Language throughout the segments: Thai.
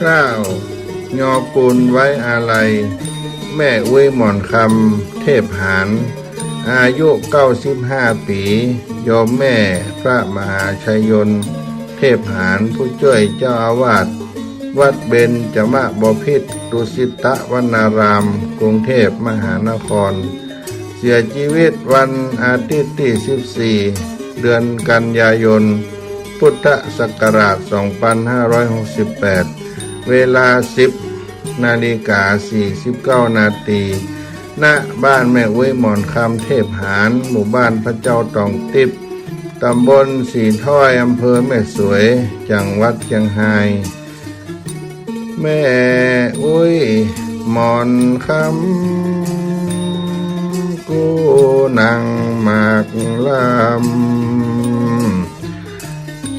กล้าว ยอปูนไว้อาลัย แม่อุ้ยหมอนคำเทพหานอายุ95ปีโยมแม่พระมหาชัยยน เทพหานผู้ช่วยเจ้าอาวาสวัดเบญจมะบพิตรดุสิตวนาราม กรุงเทพมหานคร เสียชีวิตวันอาทิตย์ที่ 14 เดือนกันยายน พุทธศักราช 2568 เวลา 10 นาฬิกา 49 นาทีณบ้านแม่อุ้ยหมอนคำเทพหานหมู่บ้านพระเจ้าตองติบตำบลสีถ้อยอำเภอแม่สวย จังหวัดเชียงราย แม่อุ้ยหมอนคำกูนั่งหมากลำ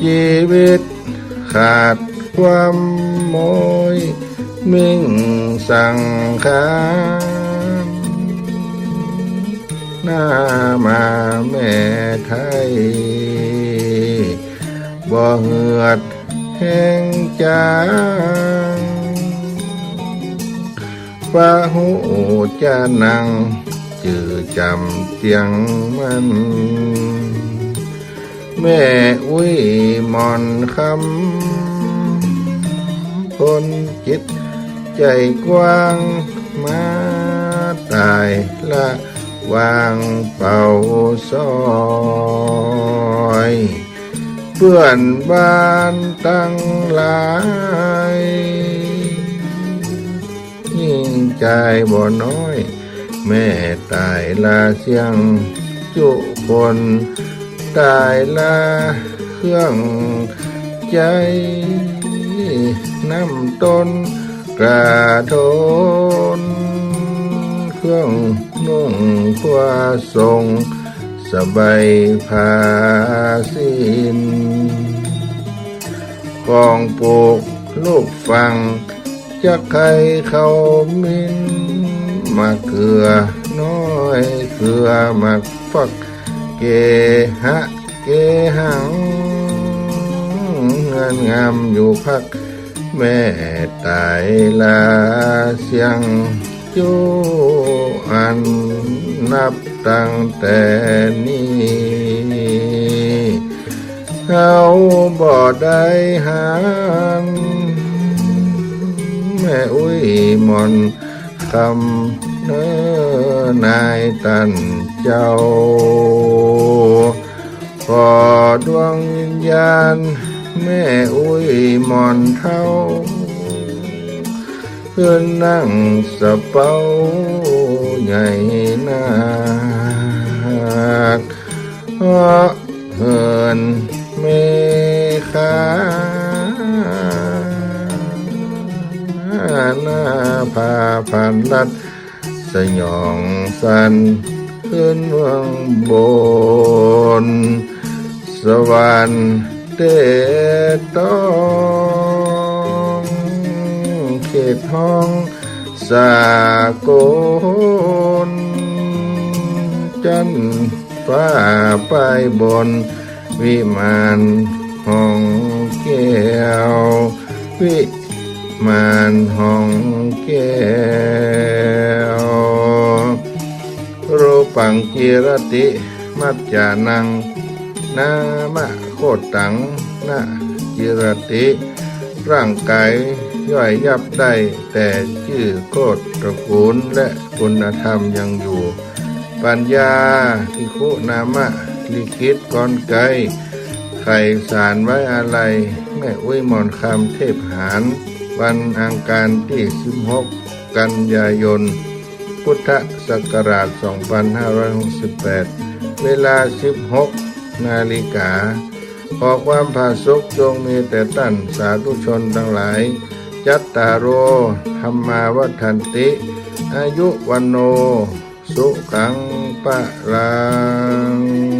ชีวิตขาด ความโมยมิ่งสังขารหน้ามาแม่ไทย บ่เหือดแห้งจางฟ้าหูจะนั่งจือจำเตียงมัน แม่อุ้ยมอนคำ คนจิตใจกว้างมาตายละวางเป่าซอยเพื่อ น้ำต้นกระโทนเครื่องนุ่งผ้าทรงสบายผ้าสินของปลูกลูกฟังจะใครเขามินมาเกลือน้อยเกลือมักฟักเกหะเกหังเงินงามอยู่พัก แม่ตายลาเสียงจูอันนับตั้งแต่นี้เขาบ่ได้หารแม่อุ้ยมอนคำเน้อนายตันเจ้าขอดวงวิญญาณ แม่อุ้ยหมอนเท่าเพื่อนนั่งสะเป้าใหญ่นาคเพราะเหินเมฆาหน้าพาพันลัด สยองสันขึ้นเมืองบน สวรรค์ เตตองเขตห้องสากลจันฟ้าไปบน วิมานห้องแก้ว วิมานห้องแก้วรูปังกิรติ มัจจานัง นามะโคตังนะกิรติ ร่างกายย่อยยับได้ แต่ชื่อโคตรตระกูลและคุณธรรมยังอยู่ ปัญญาทิคุนามะลิคิดก่อนไกไข่สารไว้อะไร แม่อุ้ยมอนคำเทพหารวันอังคารที่16กันยายน พุทธศักราช 2568 เวลา 16 นาฬิกา ขอความผาสุกจงมีแต่ท่านสาธุชนทั้งหลาย จัตตารโอธรรมาวัฒนติ อายุวันโน สุขังปะรัง